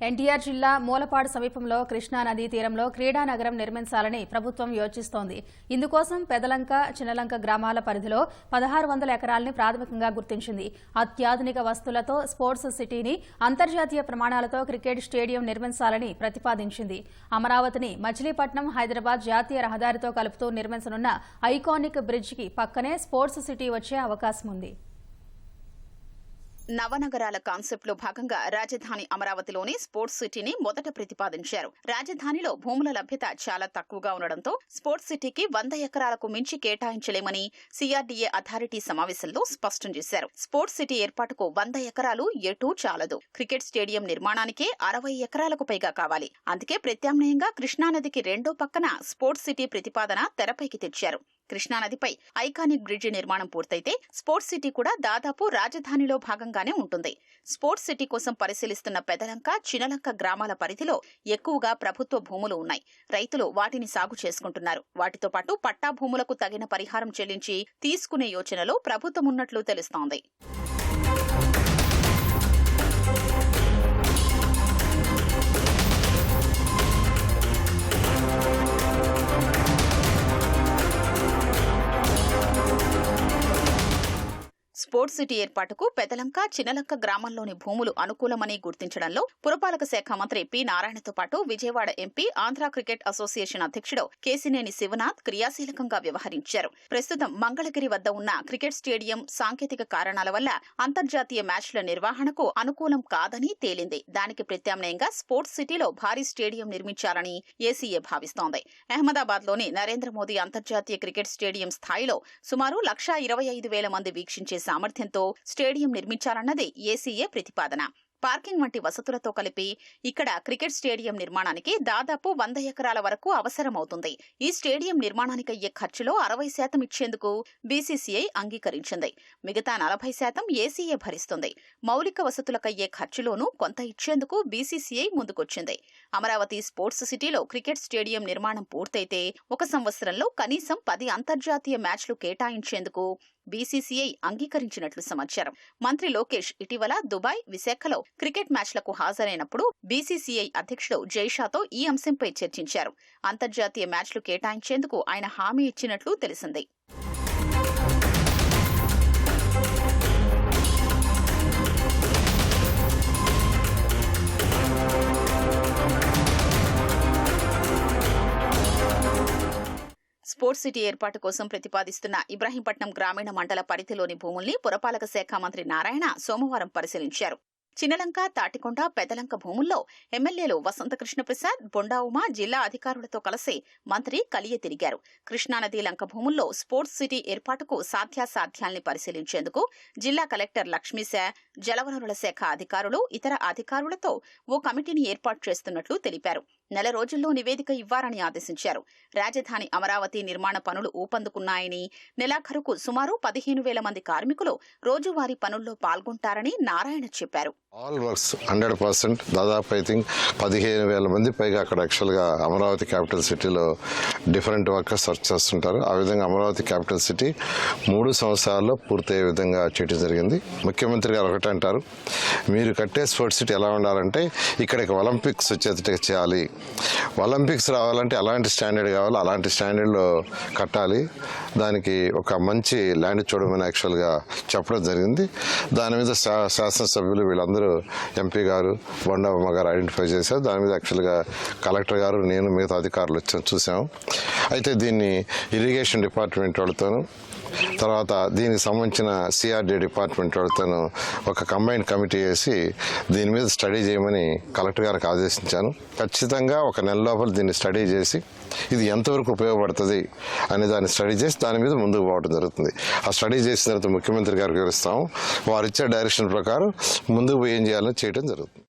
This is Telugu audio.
ఎన్టీఆర్ జిల్లా మూలపాడు సమీపంలో కృష్ణా నదీ తీరంలో క్రీడా నగరం నిర్మించాలని ప్రభుత్వం యోచిస్తోంది. ఇందుకోసం పెదలంక చిన్నలంక గ్రామాల పరిధిలో పదహారు వందల ఎకరాల్ని ప్రాథమికంగా గుర్తించింది. అత్యాధునిక వస్తువులతో స్పోర్ట్స్ సిటీని అంతర్జాతీయ ప్రమాణాలతో క్రికెట్ స్టేడియం నిర్మించాలని ప్రతిపాదించింది. అమరావతిని మచిలీపట్నం హైదరాబాద్ జాతీయ రహదారితో కలుపుతూ నిర్మించనున్న ఐకానిక్ బ్రిడ్జికి పక్కనే స్పోర్ట్స్ సిటీ వచ్చే అవకాశం ఉంది నవనగరాల కాన్సెప్ట్లో భాగంగా రాజధాని అమరావతిలోని స్పోర్ట్స్ సిటీని మొదట ప్రతిపాదించారు. రాజధానిలో భూముల లభ్యత చాలా తక్కువగా ఉండడంతో స్పోర్ట్స్ సిటీకి వంద ఎకరాలకు మించి కేటాయించలేమని సిఆర్డీఏ అథారిటీ సమావేశంలో స్పష్టం చేశారు. స్పోర్ట్స్ సిటీ ఏర్పాటుకు వంద ఎకరాలు ఎటూ చాలదు. క్రికెట్ స్టేడియం నిర్మాణానికే అరవై ఎకరాలకు పైగా కావాలి. అందుకే ప్రత్యామ్నాయంగా కృష్ణానదికి రెండో పక్కన స్పోర్ట్స్ సిటీ ప్రతిపాదన తెరపైకి తెచ్చారు. కృష్ణానదిపై ఐకానిక్ బ్రిడ్జి నిర్మాణం పూర్తయితే స్పోర్ట్స్ సిటీ కూడా దాదాపు రాజధానిలో భాగంగానే ఉంటుంది. స్పోర్ట్స్ సిటీ కోసం పరిశీలిస్తున్న పెదలంక చినలంక గ్రామాల పరిధిలో ఎక్కువగా ప్రభుత్వ భూములు ఉన్నాయి. రైతులు వాటిని సాగు చేసుకుంటున్నారు. వాటితో పాటు పట్టా భూములకు తగిన పరిహారం చెల్లించి తీసుకునే యోచనలో ప్రభుత్వం ఉన్నట్లు తెలుస్తోంది. స్పోర్ట్స్ సిటీ ఏర్పాటుకు పెదలంక చినలంక గ్రామంలోని భూములు అనుకూలమని గుర్తించడంలో పురపాలక శాఖ మంత్రి పి. నారాయణతో పాటు Vijayawada MP Andhra cricket association అధ్యక్షుడు కేసినేని శివనాథ్ క్రియాశీలకంగా వ్యవహరించారు. ప్రస్తుతం మంగళగిరి వద్ద ఉన్న క్రికెట్ స్టేడియం సాంకేతిక కారణాల వల్ల అంతర్జాతీయ మ్యాచ్ల నిర్వహణకు అనుకూలం కాదని తేలింది. దానికి ప్రత్యామ్నాయంగా స్పోర్ట్స్ సిటీలో భారీ స్టేడియం నిర్మించాలని ఏసీఏ భావిస్తోంది. అహ్మదాబాద్లోని నరేంద్ర మోదీ అంతర్జాతీయ క్రికెట్ స్టేడియం స్థాయిలో సుమారు లక్షా ఇరవై ఐదు వేల మంది వీక్షించే సామర్థ్యంతో స్టేడియం నిర్మించాలన్నది ఏసీఏ ప్రతిపాదన. పార్కింగ్ వంటి వసతులతో కలిపి ఇక్కడ క్రికెట్ స్టేడియం నిర్మాణానికి దాదాపు వంద ఎకరాల వరకు అవసరమవుతుంది. ఈ స్టేడియం నిర్మాణానికి అయ్యే ఖర్చులో అరవై శాతం ఇచ్చేందుకు బీసీసీఐ అంగీకరించింది. మిగతా నలభై శాతం ఏసీఏ భరిస్తుంది. మౌలిక వసతులకయ్యే ఖర్చులోనూ కొంత ఇచ్చేందుకు బీసీసీఐ ముందుకొచ్చింది. అమరావతి స్పోర్ట్స్ సిటీలో క్రికెట్ స్టేడియం నిర్మాణం పూర్తయితే ఒక సంవత్సరంలో కనీసం పది అంతర్జాతీయ మ్యాచ్లు కేటాయించేందుకు బీసీసీఐ అంగీకరించినట్లు సమాచారం. మంత్రి లోకేష్ ఇటీవల దుబాయ్ విశాఖలో క్రికెట్ మ్యాచ్లకు హాజరైనప్పుడు బీసీసీఐ అధ్యక్షుడు జైషాతో ఈ అంశంపై చర్చించారు. అంతర్జాతీయ మ్యాచ్లు కేటాయించేందుకు ఆయన హామీ ఇచ్చినట్లు తెలిసింది. స్పోర్ట్స్ సిటీ ఏర్పాటు కోసం ప్రతిపాదిస్తున్న ఇబ్రాహీంపట్నం గ్రామీణ మండల పరిధిలోని భూముల్ని పురపాలక శాఖ మంత్రి నారాయణ సోమవారం పరిశీలించారు. చిన్నలంక తాటికొండ పెదలంక భూముల్లో ఎమ్మెల్యేలు వసంతకృష్ణ ప్రసాద్ బొండా ఉమా జిల్లా అధికారులతో కలిసి మంత్రి కలియ తిరిగారు. కృష్ణానది లంక భూముల్లో స్పోర్ట్స్ సిటీ ఏర్పాటుకు సాధ్యాసాధ్యాల్ని పరిశీలించేందుకు జిల్లా కలెక్టర్ లక్ష్మీశా జలవనరుల శాఖ అధికారులు ఇతర అధికారులతో ఓ కమిటీని ఏర్పాటు చేస్తున్నట్లు తెలిపారు. నెల రోజుల్లో నివేదిక ఇవ్వాలని ఆదేశించారు. రాజధాని అమరావతి నిర్మాణ పనులు ఊపందుకున్నాయని నెలాఖరుకు సుమారు పదిహేను వేల మంది కార్మికులు రోజువారీ పనుల్లో పాల్గొంటారని నారాయణ చెప్పారు. ఆల్ వర్క్స్ హండ్రెడ్ పర్సెంట్ దాదాపు ఐ థింక్ పదిహేను వేల మంది పైగా అక్కడ యాక్చువల్గా అమరావతి క్యాపిటల్ సిటీలో డిఫరెంట్ వర్కర్స్ వర్క్ చేస్తుంటారు. ఆ విధంగా అమరావతి క్యాపిటల్ సిటీ మూడు సంవత్సరాల్లో పూర్తయ్యే విధంగా చేయడం జరిగింది. ముఖ్యమంత్రి గారు ఒకటే అంటారు. మీరు కట్టే స్పోర్ట్స్ సిటీ ఎలా ఉండాలంటే ఇక్కడికి ఒలింపిక్స్ వచ్చేటట్టుగా చేయాలి. ఒలింపిక్స్ రావాలంటే ఎలాంటి స్టాండర్డ్ కావాలో అలాంటి స్టాండర్డ్లో కట్టాలి. దానికి ఒక మంచి ల్యాండ్ చూడమని యాక్చువల్గా చెప్పడం జరిగింది. దాని మీద శా- శాసనసభ్యులు వీళ్ళందరూ ఎంపీ గారు బొండమ్మ గారు ఐడెంటిఫై చేశారు. దాని మీద యాక్చువల్గా కలెక్టర్ గారు నేను మిగతా అధికారులు వచ్చాం చూసాము అయితే దీన్ని ఇరిగేషన్ డిపార్ట్మెంట్ వాళ్ళతోనూ తర్వాత దీనికి సంబంధించిన సిఆర్డీ డిపార్ట్మెంట్ వాళ్ళతోనూ ఒక కంబైన్డ్ కమిటీ వేసి దీని మీద స్టడీ చేయమని కలెక్టర్ గారికి ఆదేశించాను. ఖచ్చితంగా ఒక నెల లోపల దీన్ని స్టడీ చేసి ఇది ఎంతవరకు ఉపయోగపడుతుంది అనే దాన్ని స్టడీ చేసి దాని మీద ముందుకు పోవడం జరుగుతుంది. ఆ స్టడీ చేసిన తర్వాత ముఖ్యమంత్రి గారికి వివరిస్తాము. వారు ఇచ్చే డైరెక్షన్ ప్రకారం ముందుకు పోయి ఏం చేయాలో చేయడం జరుగుతుంది.